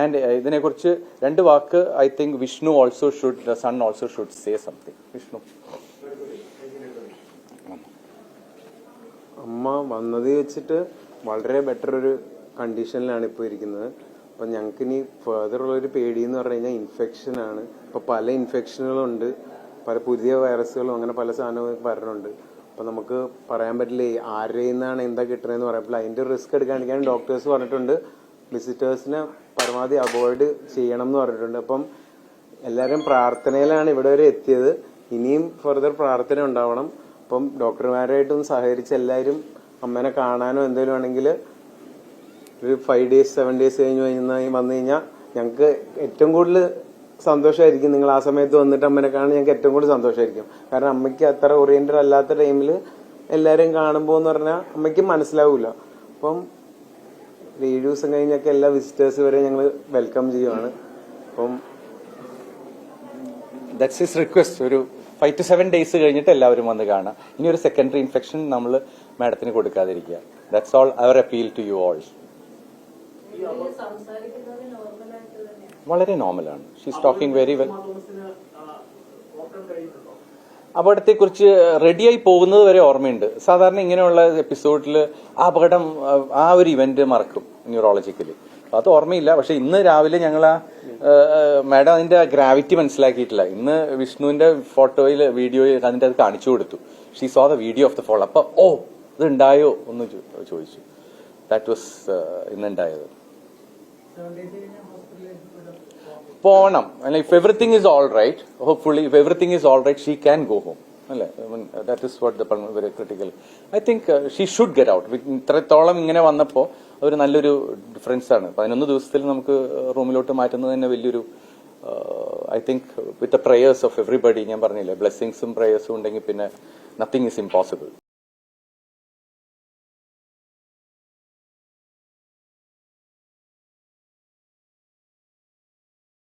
And ഇതിനെക്കുറിച്ച് രണ്ട് വാക്ക് I think Vishnu also should son also should say something Vishnu അമ്മ വന്നത് വെച്ചിട്ട് വളരെ ബെറ്റർ ഒരു കണ്ടീഷനിലാണ് ഇപ്പോൾ ഇരിക്കുന്നത്. അപ്പം ഞങ്ങൾക്ക് ഇനി ഫെർദർ ഉള്ളൊരു പേടി എന്ന് പറഞ്ഞു കഴിഞ്ഞാൽ ഇൻഫെക്ഷനാണ് ഇപ്പോൾ ഇപ്പം പല ഇൻഫെക്ഷനുകളുണ്ട് പല പുതിയ വൈറസുകളും അങ്ങനെ പല സാധനവും വരണുണ്ട്. അപ്പം നമുക്ക് പറയാൻ പറ്റില്ല ആരുടെ നിന്നാണ് എന്താ കിട്ടണതെന്ന് പറ്റില്ല. അതിന്റെ റിസ്ക് എടുക്കാണ്ടിരിക്കാൻ ഡോക്ടേഴ്സ് പറഞ്ഞിട്ടുണ്ട്. വിസിറ്റേഴ്സിനെ പരമാവധി അവോയ്ഡ് ചെയ്യണം എന്ന് പറഞ്ഞിട്ടുണ്ട്. അപ്പം എല്ലാവരും പ്രാർത്ഥനയിലാണ് ഇവിടെ വരെ എത്തിയത്. ഇനിയും ഫർദർ പ്രാർത്ഥന ഉണ്ടാവണം. അപ്പം ഡോക്ടർമാരായിട്ടും സഹകരിച്ച് എല്ലാവരും അമ്മേനെ കാണാനോ എന്തെങ്കിലും ആണെങ്കിൽ ഒരു ഫൈവ് ഡേയ്സ് സെവൻ ഡേയ്സ് കഴിഞ്ഞ് കഴിഞ്ഞാൽ വന്നു കഴിഞ്ഞാൽ ഞങ്ങൾക്ക് ഏറ്റവും കൂടുതൽ സന്തോഷമായിരിക്കും നിങ്ങൾ ആ സമയത്ത് വന്നിട്ട് അമ്മനെ കാണാൻ ഞങ്ങൾക്ക് ഏറ്റവും കൂടുതൽ സന്തോഷമായിരിക്കും കാരണം അമ്മയ്ക്ക് അത്ര ഓറിയന്റഡ് അല്ലാത്ത ടൈമിൽ എല്ലാവരും കാണുമ്പോൾ എന്ന് പറഞ്ഞാൽ അമ്മയ്ക്ക് മനസ്സിലാവില്ല അപ്പം ഏഴ് ദിവസം കഴിഞ്ഞൊക്കെ എല്ലാ വിസിറ്റേഴ്സ് വരെ ഞങ്ങൾ വെൽക്കം ചെയ്യുവാണ് അപ്പം ദാറ്റ്സ് ഇസ് റിക്വസ്റ്റ് ഒരു ഫൈവ് ടു സെവൻ ഡേയ്സ് കഴിഞ്ഞിട്ട് എല്ലാവരും വന്ന് കാണാം ഇനി ഒരു സെക്കൻഡറി ഇൻഫെക്ഷൻ നമ്മൾ മാഡത്തിന് കൊടുക്കാതിരിക്കുക that's all our appeal to you all വളരെ നോർമലാണ് ഷീസ് ടോക്കിംഗ് വെരി വെൽ അപകടത്തെക്കുറിച്ച് റെഡിയായി പോകുന്നത് വരെ ഓർമ്മയുണ്ട്. സാധാരണ ഇങ്ങനെയുള്ള എപ്പിസോഡിൽ ആ അപകടം ആ, ഒരു ഇവന്റ് മറക്കും ന്യൂറോളജിക്കലി. അത് ഓർമ്മയില്ല. പക്ഷെ ഇന്ന് രാവിലെ ഞങ്ങൾ ആ മാഡം അതിന്റെ ഗ്രാവിറ്റി മനസ്സിലാക്കിയിട്ടില്ല. ഇന്ന് വിഷ്ണുവിന്റെ ഫോട്ടോയിൽ വീഡിയോയിൽ അതിന്റെ അത് കാണിച്ചു കൊടുത്തു. She saw the video of the fall അപ്പൊ ഓ ഇത് ഉണ്ടായോ എന്ന് ചോദിച്ചു. ദാറ്റ് വാസ് ഇന്നുണ്ടായത്. പോണം. അല്ലെ if everything is all right hopefully if everything is all right she can go home അല്ലേ that is what the very critical I think she should get out ഇത്രത്തോളം ഇങ്ങനെ വന്നപ്പോൾ ഒരു നല്ലൊരു ഡിഫറൻസ് ആണ്. പതിനൊന്ന് ദിവസത്തിൽ നമുക്ക് റൂമിലോട്ട് മാറ്റുന്നത് തന്നെ വലിയൊരു I think with the prayers of everybody ഞാൻ പറഞ്ഞില്ലേ ബ്ലെസ്സിങ്സും പ്രേയേഴ്സും ഉണ്ടെങ്കിൽ പിന്നെ നത്തിങ് ഇസ് ഇമ്പോസിബിൾ